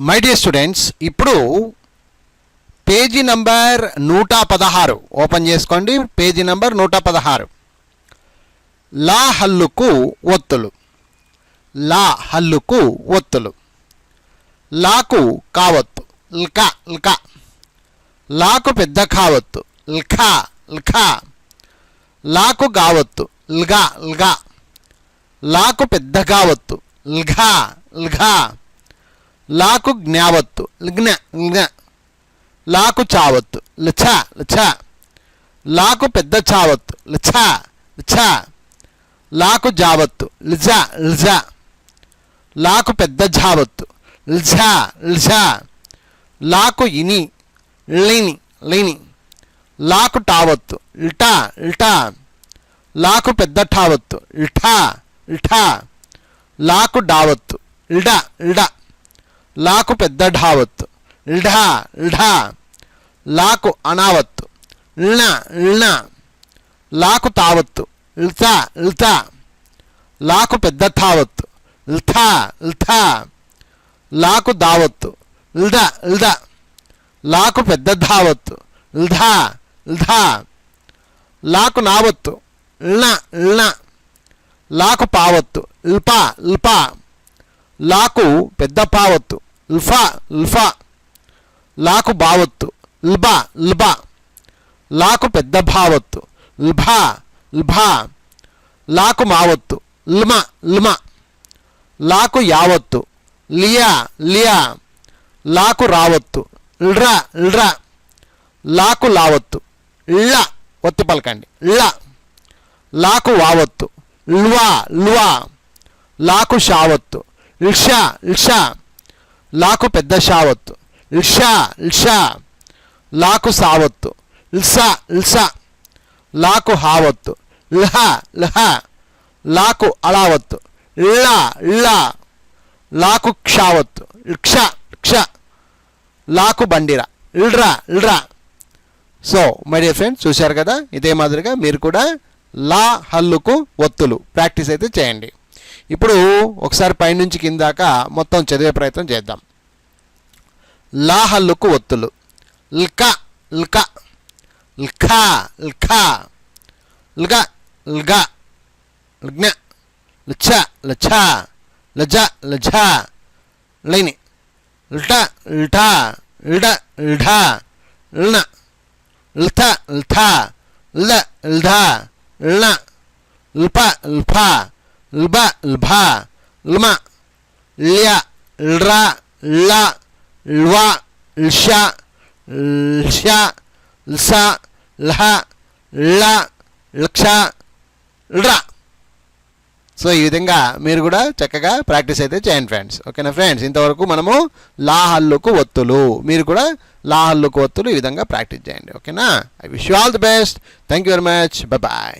My dear students ఇప్పుడు page number నూట పదహారు ఓపెన్ చేసుకోండి. పేజీ నంబర్ నూట పదహారు లా హల్లుకు ఒత్తులు. లా హల్లుకు ఒత్తులు. లాకు కావత్తు. ల్కా ల్కా. లాకు పెద్ద కావత్తు. ల్ఖా ల్ఖా లాకు గావత్తు. ల్గా ల్గా. లాకు పెద్ద కావత్తు ల్ఘా ల్ఘా. లాకు జ్ఞావత్తు లిగ్న లిగ్న లాకు చావత్తు లిఛ లిఛ లాకు పెద్ద చావత్తు లిఛ లిఛ లాకు జావత్తు లిజ లిజ లాకు పెద్ద జావత్తు లిజ లిజ లాకు ఇని లిని లిని లాకు టావత్తు ఇల్టా ఇల్టా లాకు పెద్ద ఠావత్తు ఇఠా ఇఠా లాకు డావత్తు ఇల్డ ఇడ లాకు పెద్ద ఢావత్తు. ఇల్ఢా ఇల్ఢా లాకు అనావత్తు. ల్న ల్న లాకు తావత్తు. ఇల్తా ఇల్తా లాకు పెద్ద థావత్తు. ఇల్థా ఇల్థా లాకు దావత్తు ల్ద ల్ద లాకు పెద్ద ధావత్తు. ఇల్ధా ఇల్ధా లాకు నావత్తు. ల్న ల్న లాకు పావత్తు. ఇల్పా ఇల్పా లాకు పెద్ద పావత్తు. ల్ఫా ల్ఫా. లాకు బావత్తు. ల్బా ల్బా లాకు పెద్ద భావత్తు. ల్భా ల్భా. లాకు మావత్తు. ల్మ ల్మ. లాకు యావత్తు. లియా లియా. లాకు రావత్తు. ల్రా ల్రా. లాకు లావత్తు. ఇళ్ళ ఒత్తి పలకండి. ఇళ్ళ లాకు వావత్తు. ఇల్వా ల్వా. లాకు షావత్తు. ల్షా ల్షా. లాకు పెద్ద షావత్తు ఇల్షా ఇల్షా. లాకు సావత్తు ఇల్సా ఇల్సా. లాకు హావత్తు ఇల్హా ఇల్హా. లాకు అలావత్తు ఇల్లా ఇల్లా. లాకు క్షావత్తు ఇక్ష క్ష లాకు బండిరా. ఇల్రా ఇల్రా. సో మై డియర్ ఫ్రెండ్స్ చూశారు కదా? ఇదే మాదిరిగా మీరు కూడా లా హల్లుకు ఒత్తులు ప్రాక్టీస్ అయితే చేయండి. ఇప్పుడు ఒకసారి పైనుంచి కిందాక మొత్తం చదివే ప్రయత్నం చేద్దాం. లా హల్లుకు ఒత్తులు. ల్క ల్క ల్ఖ ల్ఖ ల్గ ల్గ ల్జ్ఞ లిఛ లిఛ లజ లజ లైని ల్ట ల్ఠ ల్డ ల్ఢ ల్న ల్థ ల్థ ల్ ల్ధ ల్న ల్ప ల్ఫ ల్బ ల్భ ల్మ ల్య ల్ర ల ల్వ ల్ష ల్ష ల్స ల్హ ళ్ళ లక్ష ల్ర. సో ఈ విధంగా మీరు కూడా చక్కగా ప్రాక్టీస్ అయితే చేయండి ఫ్రెండ్స్. ఓకేనా ఫ్రెండ్స్? ఇంతవరకు మనము లాహల్లుకు ఒత్తులు. మీరు కూడా లాహల్లుకు ఒత్తులు ఈ విధంగా ప్రాక్టీస్ చేయండి. ఓకేనా? I wish you all the best. Thank you very much. Bye.